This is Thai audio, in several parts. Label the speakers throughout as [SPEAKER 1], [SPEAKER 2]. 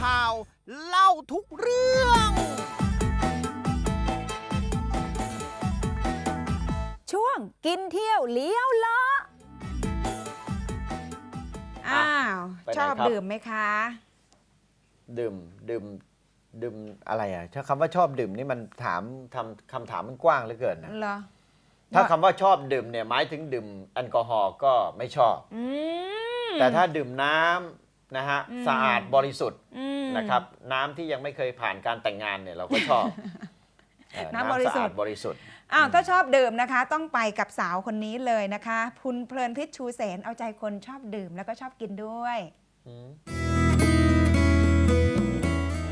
[SPEAKER 1] ข่าว เล่าทุกเรื่อง
[SPEAKER 2] ช่วงกินเที่ยวเลี้ยวเลาะ
[SPEAKER 3] อ้าว
[SPEAKER 4] ไปไหน
[SPEAKER 3] ชอบ
[SPEAKER 4] ครับ
[SPEAKER 3] ดื่มไหมคะ
[SPEAKER 4] ดื่มดื่มดื่มอะไรอะถ้าคำว่าชอบดื่มนี่มันถามทำคำถามมันกว้างเหลือเกินนะ
[SPEAKER 3] เหรอ
[SPEAKER 4] ถ้าคำว่าชอบดื่มเนี่ยหมายถึงดื่มแอลกอฮอล์ก็ไม่ชอบ
[SPEAKER 3] อืม
[SPEAKER 4] แต่ถ้าดื่มน้ำ นะฮะ
[SPEAKER 3] อืม
[SPEAKER 4] สะอาดบริสุทธิ์
[SPEAKER 3] อืม
[SPEAKER 4] นะครับ น้ำที่ยังไม่เคยผ่านการแต่งงานเนี่ยเราก็ชอบเออ
[SPEAKER 3] น้ำบริสุทธิ์
[SPEAKER 4] สะอาดบริสุทธิ์
[SPEAKER 3] อ้าวถ้าชอบดื่มนะคะ ต้องไปกับสาวคนนี้เลยนะคะคุณเพลินพิษชูเสนเอาใจคนชอบดื่มแล้วก็ชอบกินด้วย
[SPEAKER 4] อืม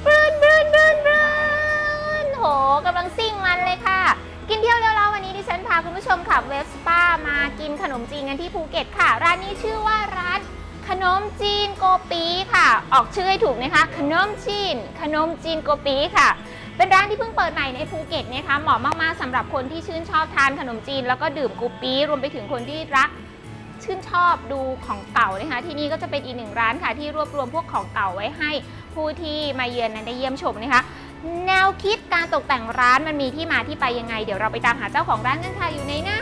[SPEAKER 5] บรืนบรืนบรืนบรืนโหกำลังซิ่งมันเลยค่ะ กินเที่ยวเร็วแล้ววันนี้ดิฉันพาคุณผู้ชมขับเวฟสป้ามากินขนมจีนกันที่ภูเก็ตค่ะ ร้านนี้ชื่อว่าร้านข นมจีนโกปีค่ะ ออกชื่อให้ถูกนะคะ ขนมจีน ขนมจีนโกปีค่ะ เป็นร้านที่เพิ่งเปิดใหม่ในภูเก็ตนะคะเหมาะมากๆสำหรับคนที่ชื่นชอบทานขนมจีน แล้วก็ดื่มโกปีรวมไปถึงคนที่รักชื่นชอบดูของเก่านะคะ ที่นี่ก็จะเป็นอีกหนึ่งร้านค่ะ ที่รวบรวมพวกของเก่าไว้ให้ผู้ที่มาเยือนนั้นได้เยี่ยมชมนะคะ แนวคิดการตกแต่งร้านมันมีที่มาที่ไปยังไง เดี๋ยวเราไปตามหาเจ้าของร้านกันค่ะอยู่ในนะ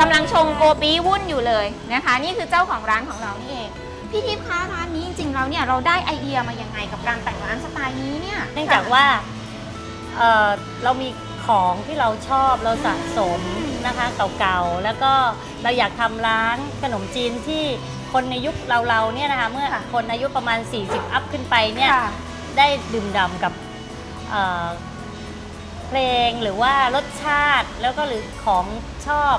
[SPEAKER 5] กำลังชงโกปีวุ่นอยู่เลยนะคะ นี่คือเจ้าของร้านของเรานี่เองพี่ทิพย์คะร้านนี้จริงๆแล้วเนี่ยเราได้ไอเดียมายังไงกับการแต่งร้านสไตล์นี้เนี่ย
[SPEAKER 6] เนื่องจากว่าเอ่อเรามีของที่เราชอบเราสะสมนะคะเก่าๆแล้วก็เราอยากทำร้านขนมจีนที่คนในยุคเราๆเนี่ยนะคะเมื่อ
[SPEAKER 5] ค่ะ
[SPEAKER 6] คนอายุประมาณ 40 อัพขึ้นไปเนี่ย
[SPEAKER 5] ค่ะ
[SPEAKER 6] ได้ดื่มด่ำกับเอ่อเพลงหรือว่ารสชาติแล้วก็หรือของชอบ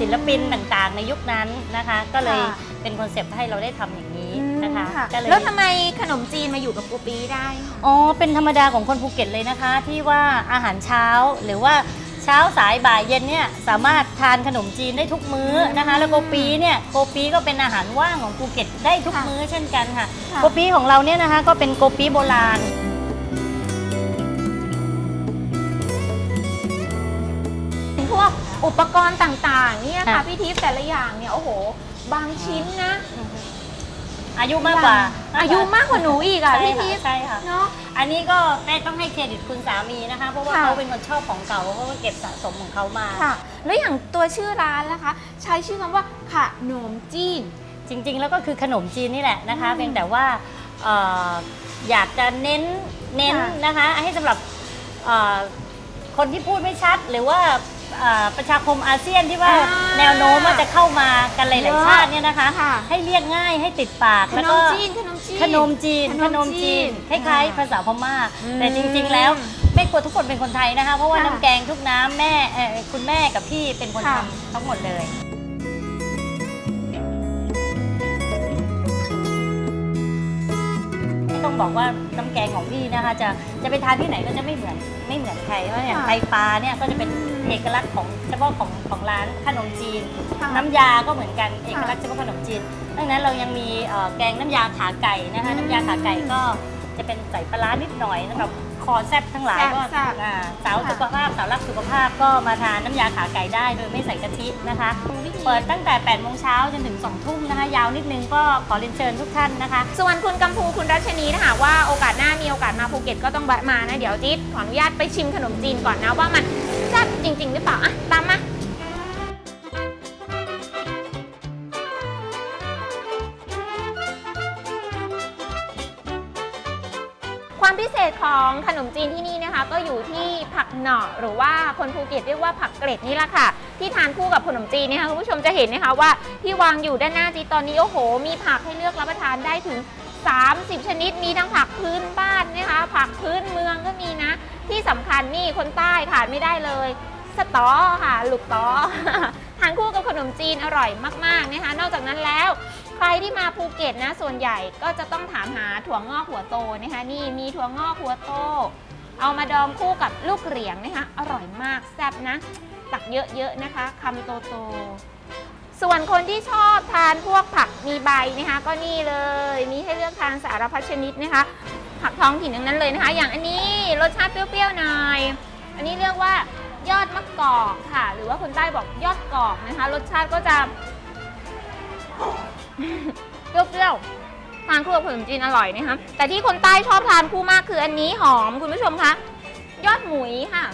[SPEAKER 6] ศิลปินต่างๆ ในยุคนั้นนะคะ ก็เลย
[SPEAKER 5] ค่ะ
[SPEAKER 6] เป็นคอนเซปต์ให้เราได้ทำอย่างนี้นะคะ
[SPEAKER 5] ค่ะ
[SPEAKER 6] ก็เลย
[SPEAKER 5] แล้วทำไมขนมจีนมาอยู่กับโกปีได้คะ
[SPEAKER 6] อ๋อเป็นธรรมดาของคนภูเก็ตเลยนะคะ ที่ว่าอาหารเช้าหรือว่าเช้าสายบ่ายเย็นเนี่ยสามารถทานขนมจีนได้ทุกมื้อนะคะ แล้วโกปีเนี่ยโกปีก็เป็นอาหารว่างของภูเก็ตได้ทุก
[SPEAKER 5] ค่ะ
[SPEAKER 6] มื้อเช่นกันค่ะ
[SPEAKER 5] ค่ะ
[SPEAKER 6] โกปีของเราเนี่ยนะคะก็เป็นโกปีโบราณ
[SPEAKER 5] อุปกรณ์ต่างๆ เนี่ยค่ะ
[SPEAKER 6] ค่ะ
[SPEAKER 5] พี่ทิพย์แต่ละอย่างเนี่ยโอ้โห บางชิ้นนะ
[SPEAKER 6] อายุมากกว่า
[SPEAKER 5] อายุมากกว่าหนูอีกอะ
[SPEAKER 6] ใช่
[SPEAKER 5] พี่
[SPEAKER 6] ค่ะ
[SPEAKER 5] ทิพย์
[SPEAKER 6] ใช่ค่ะ
[SPEAKER 5] เนาะ
[SPEAKER 6] อันนี้ก็แม่ต้องให้เครดิตคุณสามีนะคะ เพราะว่า
[SPEAKER 5] ค่ะ
[SPEAKER 6] เขาเป็นคนชอบของเก่าเขาก็เก็บสะสมของเขามา
[SPEAKER 5] ค่ะ แล้วอย่างตัวชื่อร้านล่ะคะ ใช้ชื่อคำว่าขนมจีน
[SPEAKER 6] จริงๆ แล้วก็คือขนมจีนนี่แหละนะคะ
[SPEAKER 5] อืม
[SPEAKER 6] เพียงแต่ว่าเอ่ออยากจะเน้นเน้น
[SPEAKER 5] ค่ะ
[SPEAKER 6] นะคะ ให้สำหรับเอ่อคนที่พูดไม่ชัด หรือว่าเอ่อประชาคมอาเซียนที่ว่า
[SPEAKER 5] อ่า
[SPEAKER 6] แนวโน้มว่าจะเข้ามากันห
[SPEAKER 5] เย
[SPEAKER 6] ลาย
[SPEAKER 5] อะ
[SPEAKER 6] ๆชาติเนี่ยนะคะ
[SPEAKER 5] ค่ะ
[SPEAKER 6] ให้เรียกง่ายให้ติดปาก
[SPEAKER 5] ข
[SPEAKER 6] แล้ว
[SPEAKER 5] น
[SPEAKER 6] ก็
[SPEAKER 5] มจีนขนมจีน
[SPEAKER 6] ขนมจีน
[SPEAKER 5] ข
[SPEAKER 6] ข
[SPEAKER 5] น
[SPEAKER 6] น
[SPEAKER 5] ม
[SPEAKER 6] ม
[SPEAKER 5] จี
[SPEAKER 6] จี
[SPEAKER 5] น
[SPEAKER 6] นคล้าย
[SPEAKER 5] ค่ะ
[SPEAKER 6] ๆภาษาพม่า
[SPEAKER 5] อืม
[SPEAKER 6] แต่จริงๆ แล้วไม่กลัวทุกคนเป็นคนไทยนะคะ เพราะว่า
[SPEAKER 5] ค่ะ
[SPEAKER 6] น้ำแกงทุกน้ำแม่เอ่อคุณแม่กับพี่เป็นคน
[SPEAKER 5] ค่ะ
[SPEAKER 6] ทำทั้งหมดเลย ต้องบอกว่าน้ำแกงของพี่นะคะ จะจะไปทานที่ไหนก็จะไม่เหมือนไม่เหมือนใครเพราะอย่าง
[SPEAKER 5] ค่ะ
[SPEAKER 6] ไตปลาเนี่ยก็จะเป็น เอกลักษณ์ของเฉพาะของของร้านขนมจีน
[SPEAKER 5] ค่ะ
[SPEAKER 6] น้ำยาก็เหมือนกันเอกลักษณ์เฉพาะขนมจีนดังนั้นเรายังมีเอ่อแกงน้ำยาขาไก่นะคะน้ำยาขาไก่ก็จะเป็นใส่ปลาร้านิดหน่อยสำหรับคอแซ่บทั้งหลาย
[SPEAKER 5] แซ่บ
[SPEAKER 6] ก็
[SPEAKER 5] แซ่บ
[SPEAKER 6] อ่าสาว
[SPEAKER 5] ค่ะ
[SPEAKER 6] สุขภาพสาวรักสุขภาพก็มาทานน้ำยาขาไก่ได้โดยไม่ใส่กะทินะคะเปิดตั้งแต่8โมงเช้าจนถึง2ทุ่มนะคะ ยาวนิดนึงก็ขอเรียนเชิญทุกท่านนะคะ
[SPEAKER 5] ส่วนคุณกัมพูคุณรัชนีนะคะว่าโอกาสหน้ามีโอกาสมาภูเก็ตก็ต้องแวะมานะ เดี๋ยวจิ๊ดขออนุญาตไปชิมขนมจีนก่อนนะว่ามัน แซ่บจริง ๆ หรือเปล่าอะตามมา ความพิเศษของขนมจีนที่นี่นะคะ ก็อยู่ที่ผักเหนาะหรือว่าคนภูเก็ตเรียกว่าผักเกร็ดนี่แหละค่ะ ที่ทานคู่กับขนมจีนนะคะคุณผู้ชมจะเห็นนะคะว่าที่วางอยู่ด้านหน้าจีตอนนี้โอ้โห มีผักให้เลือกรับประทานได้ถึง 30 ชนิดมีทั้งผักพื้นบ้านนะคะผักพื้นเมืองก็มีนะ ที่สำคัญนี่คนใต้ขาดไม่ได้เลยสตอค่ะลูกตอทานคู่กับขนมจีนอร่อยมากๆนะคะนอกจากนั้นแล้วใครที่มาภูเก็ตนะส่วนใหญ่ก็จะต้องถามหาถั่วงอกหัวโตนะคะนี่มีถั่วงอกหัวโต เอามาดองคู่กับลูกเหรียงนะคะอร่อยมากแซ่บนะ ตักเยอะๆนะคะคำโตๆส่วนคนที่ชอบทานพวกผักมีใบนะคะ ก็นี่เลยมีให้เลือกทานสารพัดชนิดนะคะ ผักท้องถิ่นทั้งนั้นเลยนะคะ อย่างอันนี้รสชาติเปรี้ยวๆหน่อยอันนี้เรียกว่ายอดมะกอกค่ะ หรือว่าคนใต้บอกยอดกอกนะคะ รสชาติก็จะเปรี้ยวๆทานคู่กับขนมจีนอร่อยนะคะแต่ที่คนใต้ชอบทานคู่มากคืออันนี้หอมคุณผู้ชมคะยอดหมุยค่ะ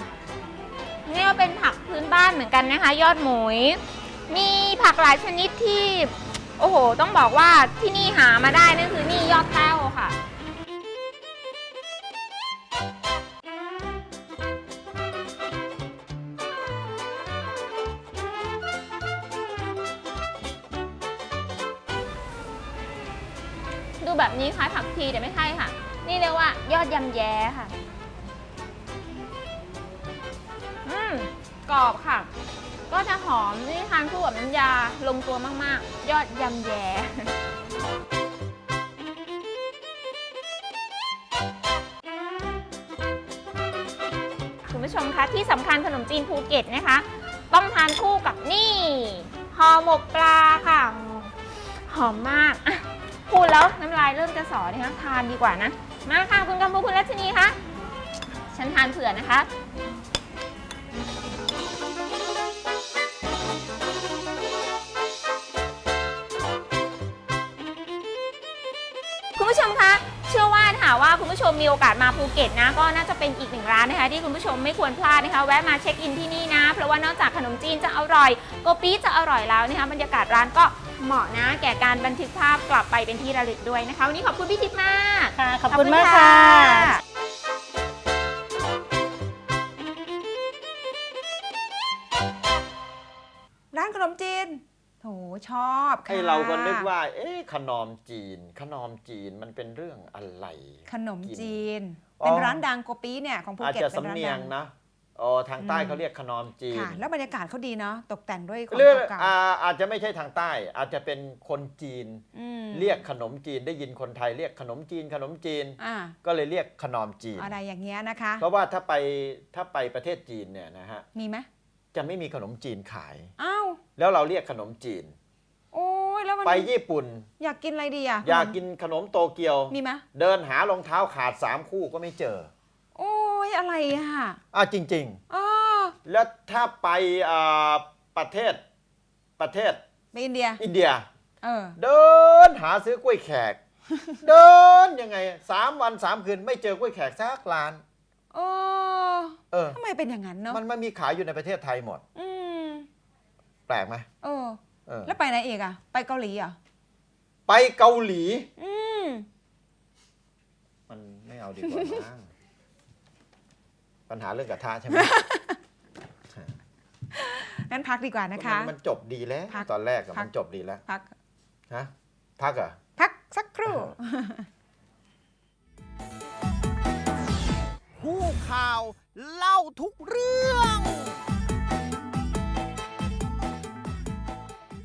[SPEAKER 5] นี่ก็เป็นผักพื้นบ้านเหมือนกันนะคะ ยอดหมุยมีผักหลายชนิดที่ โอ้โห ต้องบอกว่าที่นี่หามาได้นั่นคือนี่ยอดแต้วค่ะ ดูแบบนี้คล้ายผักชีแต่ไม่ใช่ค่ะ นี่เรียกว่ายอดยำแย้ค่ะ กรอบค่ะ ก็จะหอมนี่ทานคู่กับน้ำยาลงตัวมากๆ ยอดยำแย้คุณผู้ชมคะที่สำคัญขนมจีนภูเก็ตนะคะ ต้องทานคู่กับนี่ห่อหมกปลาค่ะ หอมมาก พูดแล้วน้ำลายเริ่มจะสอนะคะทานดีกว่านะ มาค่ะคุณกำพูคุณรัชนีคะฉันทานเผื่อนะคะ ว่าถ้าหากว่าคุณผู้ชมมีโอกาสมาภูเก็ตนะ ก็น่าจะเป็นอีกหนึ่งร้านนะคะ ที่คุณผู้ชมไม่ควรพลาดนะคะ แวะมาเช็คอินที่นี่นะ เพราะว่านอกจากขนมจีนจะอร่อยโกปีจะอร่อยแล้วนะคะบรรยากาศร้านก็เหมาะนะ แก่การบันทึกภาพกลับไปเป็นที่ระลึกด้วยนะคะวันนี้ขอบคุณพี่ทิพย์มาก
[SPEAKER 6] ค่ะขอบคุณมากค่ะ
[SPEAKER 3] ร้านขนมจีน โถชอบค่ะ
[SPEAKER 4] ไอเราก็นึกว่า เอ๊ะขนมจีน ขนมจีนมันเป็นเรื่องอะไร
[SPEAKER 3] ขนมจีน
[SPEAKER 4] อ๋อ
[SPEAKER 3] เป็นร้านดังโกปีเนี่ยของภู
[SPEAKER 4] อาจ
[SPEAKER 3] เก็ต
[SPEAKER 4] จะ
[SPEAKER 3] เป็น
[SPEAKER 4] สำ
[SPEAKER 3] ร้าน
[SPEAKER 4] เนีย
[SPEAKER 3] ดั
[SPEAKER 4] ง
[SPEAKER 3] ง
[SPEAKER 4] นะอ๋อทางใต้
[SPEAKER 3] อืม
[SPEAKER 4] เขาเรียกขนมจีน
[SPEAKER 3] ค่ะแล้วบรรยากาศเขาดีเนาะตกแต่งด้วยของ
[SPEAKER 4] เรื่อง
[SPEAKER 3] เก่า
[SPEAKER 4] อ่าอาจจะไม่ใช่ทางใต้ อาจจะเป็นคนจีน
[SPEAKER 3] ๆอืม
[SPEAKER 4] เรียกขนมจีนได้ยินคนไทยเรียกขนมจีนขนมจีน
[SPEAKER 3] อ่า
[SPEAKER 4] ก็เลยเรียกขนมจีน
[SPEAKER 3] อะไรอย่างเงี้ยนะคะ
[SPEAKER 4] เพราะว่าถ้าไปถ้าไปประเทศจีนเนี่ยนะฮะ
[SPEAKER 3] มีไหม
[SPEAKER 4] จะไม่มีขนมจีนขาย
[SPEAKER 3] อ้าว
[SPEAKER 4] แล้วเราเรียกขนมจีน
[SPEAKER 3] โอ้ยแล้วมัน
[SPEAKER 4] ไปญี่ปุ่น
[SPEAKER 3] อยากกินอะไรดีอะ
[SPEAKER 4] อยากกินขนมโตเกียว
[SPEAKER 3] มีไหม
[SPEAKER 4] เดินหารองเท้าขาดสามคู่ก็ไม่เจอ
[SPEAKER 3] โอ้ยอะไรอะ
[SPEAKER 4] อะจริง
[SPEAKER 3] อ๋อ
[SPEAKER 4] ๆ แล้วถ้าไปอ่าประเทศประเทศ
[SPEAKER 3] ไปอินเดีย
[SPEAKER 4] อินเดีย
[SPEAKER 3] เออ
[SPEAKER 4] เดินหาซื้อกล้วยแขก เดินยังไงสามวันสามคืนไม่เจอกล้วยแขกสักร้าน
[SPEAKER 3] โอ้
[SPEAKER 4] เออ
[SPEAKER 3] ทำไมเป็นอย่างนั้นเนาะ
[SPEAKER 4] มันไม่มีขายอยู่ในประเทศไทยหมด
[SPEAKER 3] อืม
[SPEAKER 4] แปลกไหม
[SPEAKER 3] เออ
[SPEAKER 4] เออ
[SPEAKER 3] แล้วไปไหนอีกอะ ไปเกาหลีเหรอะ
[SPEAKER 4] ไปเกาหลี
[SPEAKER 3] อืม
[SPEAKER 4] มันไม่เอาดีกว่ามั้งปัญหาเรื่องกระทะใช่ไหม
[SPEAKER 3] งั้นพักดีกว่านะคะ
[SPEAKER 4] มันมันจบดีแล้ว
[SPEAKER 3] พัก
[SPEAKER 4] ตอนแรกอะ
[SPEAKER 3] พัก
[SPEAKER 4] มันจบดีแล้ว
[SPEAKER 3] พัก
[SPEAKER 4] ฮะพักเหรอ
[SPEAKER 3] พักสักครู่
[SPEAKER 1] ผู้ข่าวเล่าทุกเรื่อง